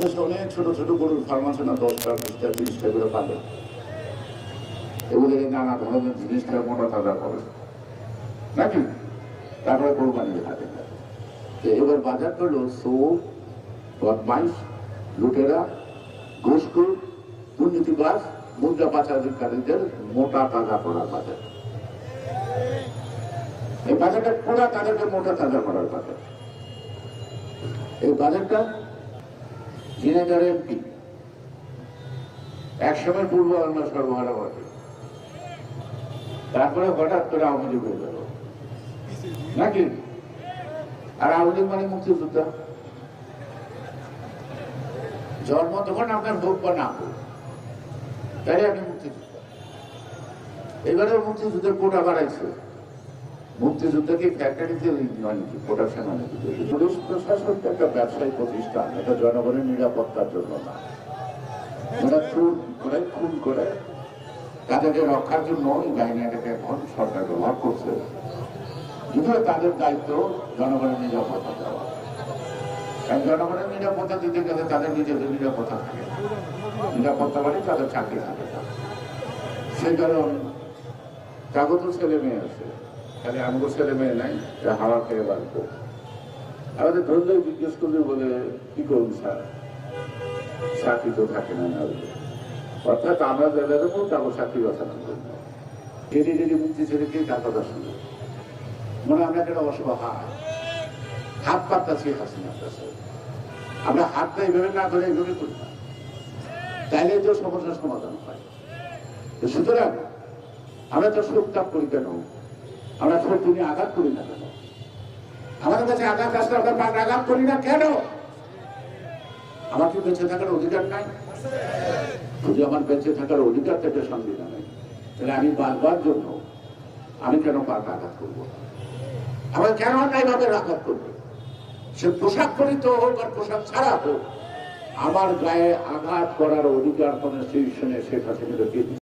দেশে অনেক ছোট ছোট গরুর ফার্ম আছে না দশটা বিশটা তিরিশটা করে পাবে। এগুলো নানা ধরনের জিনিস খেয়ে মোটা তাজা করে। নাকি? তারপরে কোরবানি হাতে তো এবার বাজার করল সোর বদমাইশ, লুটেরা, ঘুষখোর, দুর্নীতিবাজ, মুদ্রা পাচারকারীদের মোটা তাজা করার বাজার। এই বাজারটা পুরা তাদেরকে মোটা তাজা করার বাজার। এই বাজারটা জিনেদার এমপি একসময় পূর্ব বাংলা সর্বহারা বটে। তারপরে হঠাৎ করে আওয়ামী লীগ হয়ে গেল। নাকি? আর আওয়ামী লীগ মানে মুক্তিযোদ্ধা। জন্ম তখন আপনার হোক বা না হোক তাই আপনি মুক্তিযোদ্ধা। এবারে মুক্তিযুদ্ধের কোটা বাড়াইছে। মুক্তিযুদ্ধকে ফ্যাক্টরিতে মানে কি প্রোডাকশন মানে পুলিশ প্রশাসন তো একটা ব্যবসায়িক প্রতিষ্ঠান, এটা জনগণের নিরাপত্তার জন্য না। ওরা খুন করে খুন করে। তাদেরকে রক্ষার জন্য এই বাহিনীটাকে এখন সরকার ব্যবহার করছে। যদিও তাদের দায়িত্ব জনগণের নিরাপত্তা দেওয়া। কারণ জনগণের নিরাপত্তা দিতে গেলে তাদের নিজেদের নিরাপত্তা থাকে। নিরাপত্তা মানে তাদের চাকরি থাকে। সেই কারণ কাগজ ছেলে মেয়ে আছে। খালি আমগো ছেলে মেয়ে নাই হাওয়া খেয়ে বাঁচবো। আমাদের ধরলে জিজ্ঞেস করলে বলে, কি করুন স্যার? চাকরি তো থাকে না না অর্থাৎ আমরা যাদের উপর কাগজ চাকরি বাঁচানোর জন্য ডেলি ডেলি মুক্তি ছেড়ে কে তার কথা শুনে মনে আমরা একটা অসহায়। হাত পাত্তাছি হাসিনার কাছে আমরা হাতটা এইভাবে না ধরে এইভাবে করি না। তাইলে তো সমস্যার সমাধান হয়। সুতরাং আমরা তো সুখতাপ করি কেন? আমরা শত্রু নিয়ে আঘাত করি না কেন? আমাদের কাছে আঘাত আসলে আমরা আঘাত করি না কেন? আমার কি বেঁচে থাকার অধিকার নাই। যদি আমার বেঁচে থাকার অধিকার থেকে সংবিধানে তাহলে আমি বারবার জন্য আমি কেন পাক আঘাত করব? আমার কেন অন্যায়ভাবে আঘাত করবে? সে পোশাক পরিত হোক আর পোশাক ছাড়া হোক, আমার গায়ে আঘাত করার অধিকার কোন শেখ কে দিচ্ছে?